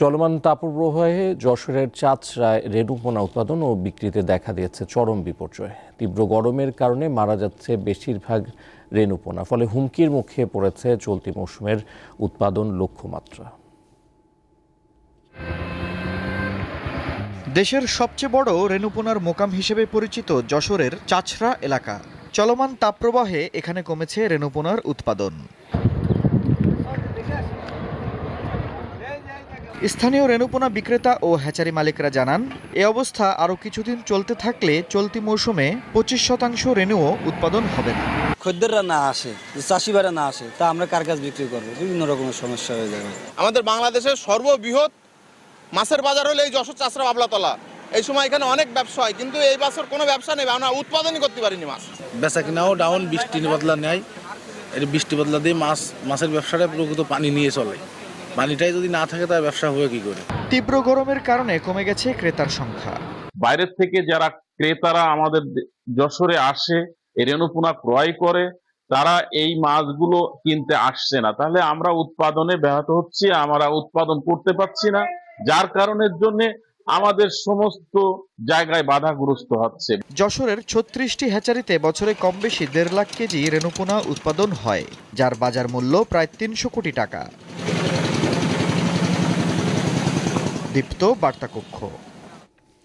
চলমান তাপপ্রবাহে যশোরের চাচরায় রেণুপোনা উৎপাদন ও বিক্রিতে দেখা দিয়েছে চরম বিপর্যয়। তীব্র গরমের কারণে মারা যাচ্ছে বেশিরভাগ রেণুপোনা, ফলে হুমকির মুখে পড়েছে চলতি মৌসুমের উৎপাদন লক্ষ্যমাত্রা। দেশের সবচেয়ে বড় রেণুপোনার মোকাম হিসেবে পরিচিত যশোরের চাছড়া এলাকা। চলমান তাপপ্রবাহে এখানে কমেছে রেণুপোনার উৎপাদন। স্থানীয় রেণুপোনা বিক্রেতা ও হ্যাচারি মালিকরা জানান এ অবস্থা আরও কিছুদিন চলতে থাকলে চলতি মৌসুমে পঁচিশ শতাংশ রেণুও উৎপাদন হবে না। খদ্দেররা না আসে যে চাষিবারা না আসে তা আমরা কার কাছ বিক্রি করব? বিভিন্ন রকমের সমস্যা হয়ে যাবে। আমাদের বাংলাদেশের সর্ববৃহৎ মাছের বাজার হলো এই যশোর চাষরা বাবলাতলা। এই সময় এখানে অনেক ব্যবসা হয় কিন্তু এই বছর কোনো ব্যবসা নেই আমরা উৎপাদনই করতে পারিনি মাছ। বেচা কিনাও ডাউন বৃষ্টি বদলা নেয়। এর বৃষ্টি বদলা দিয়ে মাছ মাছের ব্যবসাটা প্রকৃত পানি নিয়ে চলে। পানিটাই যদি না থাকে তার ব্যবসা হবে কি করে? তীব্র গরমের কারণে কমে গেছে ক্রেতার সংখ্যা। বাইরের থেকে যারা ক্রেতারা আমাদের যশোরে আসে রেণুপোনা ক্রয় করে তারা এই মাছগুলো কিনতে আসছে না। তাহলে আমরা উৎপাদনে ব্যাহত হচ্ছি আমরা উৎপাদন করতে পারছি না যার কারণের জন্য আমাদের সমস্ত জায়গায় বাধাগ্রস্ত হচ্ছে। যশোরের ছত্রিশটি হ্যাচারিতে বছরে কম বেশি দেড় লাখ কেজি রেণুপোনা উৎপাদন হয় যার বাজার মূল্য প্রায় তিনশো কোটি টাকা। দীপ্ত বার্তা কক্ষ